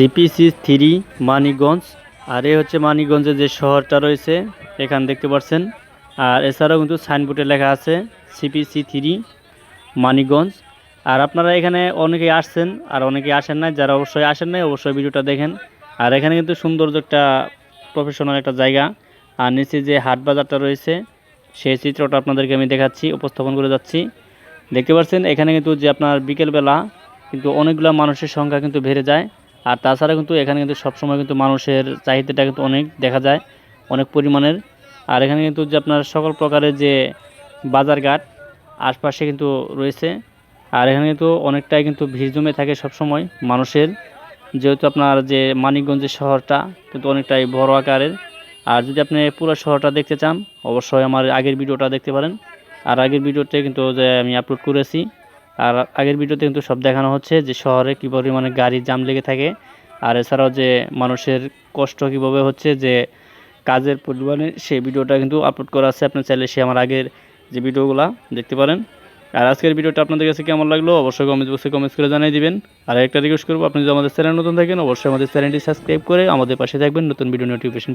CPC three Manikganj. আর এ হচ্ছে মানিকগঞ্জের যে শহরটা রয়েছে, এখানে দেখতে পাচ্ছেন। আর এছাড়াও কিন্তু সাইনবোর্ডে লেখা আছে সিপিসি থ্রি মানিকগঞ্জ। আর আপনারা এখানে অনেকেই আসছেন আর অনেকেই আসেন না যারা অবশ্যই আসেন নাই, অবশ্যই ভিডিওটা দেখেন। আর এখানে কিন্তু সৌন্দর্য একটা প্রফেশনাল একটা জায়গা। আর নিচে যে হাট বাজারটা রয়েছে, সেই চিত্রটা আপনাদেরকে আমি দেখাচ্ছি, উপস্থাপন করে যাচ্ছি। দেখতে পাচ্ছেন, এখানে কিন্তু যে আপনার বিকেলবেলা কিন্তু অনেকগুলো মানুষের সংখ্যা কিন্তু বেড়ে যায়। আর তাছাড়া কিন্তু এখানে কিন্তু সবসময় কিন্তু মানুষের চাহিদাটা কিন্তু অনেক দেখা যায়, অনেক পরিমাণের। আর এখানে কিন্তু যে আপনার সকল প্রকারের যে বাজারঘাট আশপাশে কিন্তু রয়েছে। আর এখানে কিন্তু অনেকটাই কিন্তু ভিড় জমে থাকে সবসময় মানুষের। যেহেতু আপনার যে মানিকগঞ্জের শহরটা কিন্তু অনেকটাই বড় আকারের। আর যদি আপনি পুরো শহরটা দেখতে চান, অবশ্যই আমার আগের ভিডিওটা দেখতে পারেন। আর আগের ভিডিওতে কিন্তু যে আমি আপলোড করেছি আর আগের ভিডিওতে কিন্তু সব দেখানো হচ্ছে যে শহরে কী পরিমাণে গাড়ি জাম লেগে থাকে। আর এছাড়াও যে মানুষের কষ্ট কীভাবে হচ্ছে যে কাজের পরিমাণে, সেই ভিডিওটা কিন্তু আপলোড করা আছে আপনার চাইলে সে আমার আগের যে ভিডিওগুলো দেখতে পারেন। আর আজকের ভিডিওটা আপনাদের কাছে কেমন লাগল অবশ্যই কমেন্ট বক্সে কমেন্টস করে জানিয়ে দিবেন। আর একটা রিকোয়েস্ট করব, আপনি যদি আমাদের চ্যানেল নতুন থাকেন, অবশ্যই আমাদের চ্যানেলটি সাবস্ক্রাইব করে আমাদের পাশে থাকবেন নতুন ভিডিও নোটিফিকেশন